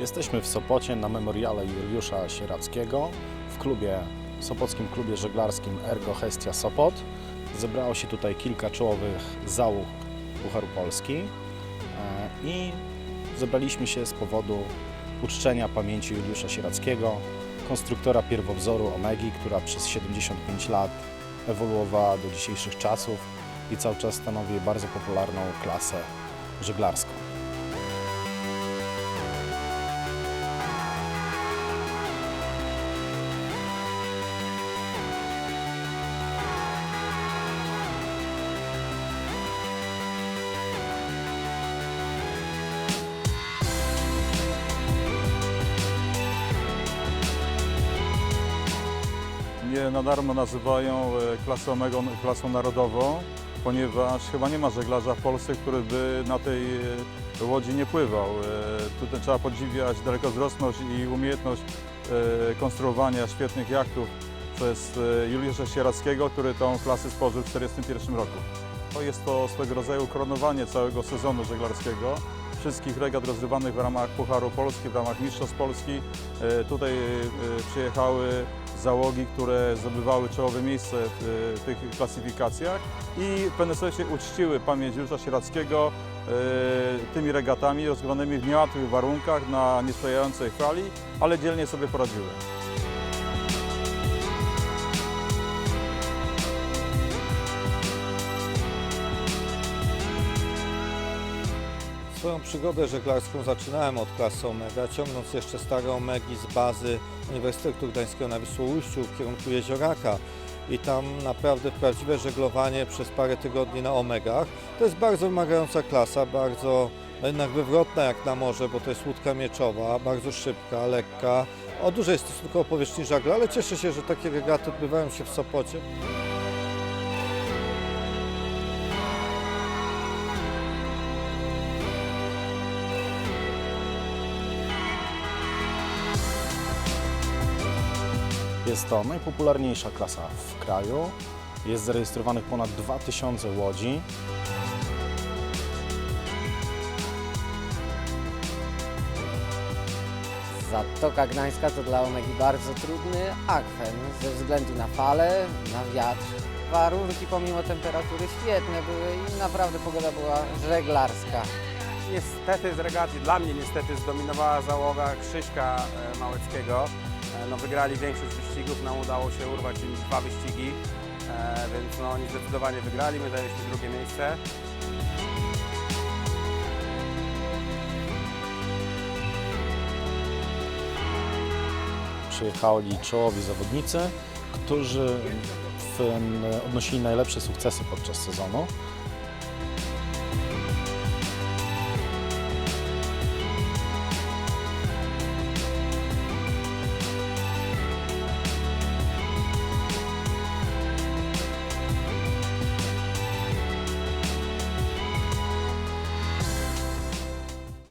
Jesteśmy w Sopocie na memoriale Juliusza Sierackiego w klubie, Sopockim Klubie Żeglarskim Ergo Hestia Sopot. Zebrało się tutaj kilka czołowych załóg Pucharu Polski e, i zebraliśmy się z powodu uczczenia pamięci Juliusza Sierackiego, konstruktora pierwowzoru Omegi, która przez 75 lat ewoluowała do dzisiejszych czasów i cały czas stanowi bardzo popularną klasę żeglarską. Nie na darmo nazywają e, klasę Omegą klasą narodową, ponieważ chyba nie ma żeglarza w Polsce, który by na tej e, łodzi nie pływał. E, Tutaj trzeba podziwiać dalekowzrostność i umiejętność konstruowania świetnych jachtów przez Juliusza Sierackiego, który tą klasę stworzył w 1941 roku. To jest to swego rodzaju koronowanie całego sezonu żeglarskiego. Wszystkich regat rozgrywanych w ramach Pucharu Polski, w ramach Mistrzostw Polski. E, Tutaj e, przyjechały załogi, które zdobywały czołowe miejsce w, w tych klasyfikacjach i w pewnym sensie uczciły pamięć Juliusza Sierackiego e, tymi regatami rozgrywanymi w niełatwych warunkach na niesprzyjającej fali, ale dzielnie sobie poradziły. Swoją przygodę żeglarską zaczynałem od klasy Omega, ciągnąc jeszcze stare Omegi z bazy Uniwersytetu Gdańskiego na Wisłoujściu w kierunku Jezioraka. I tam naprawdę prawdziwe żeglowanie przez parę tygodni na Omegach. To jest bardzo wymagająca klasa, bardzo no jednak wywrotna jak na morze, bo to jest łódka mieczowa, bardzo szybka, lekka, o dużej stosunkowo powierzchni żagla, ale cieszę się, że takie regaty odbywają się w Sopocie. Jest to najpopularniejsza klasa w kraju. Jest zarejestrowanych ponad 2000 łodzi. Zatoka Gdańska to dla Omegi bardzo trudny akwen ze względu na fale, na wiatr. Warunki pomimo temperatury świetne były i naprawdę pogoda była żeglarska. Niestety z regaty, dla mnie niestety zdominowała załoga Krzyśka e, Małeckiego. E, No, wygrali większość wyścigów, nam udało się urwać im dwa wyścigi, e, więc no, oni zdecydowanie wygrali, my zajęliśmy drugie miejsce. Przyjechali czołowi zawodnicy, którzy odnosili najlepsze sukcesy podczas sezonu.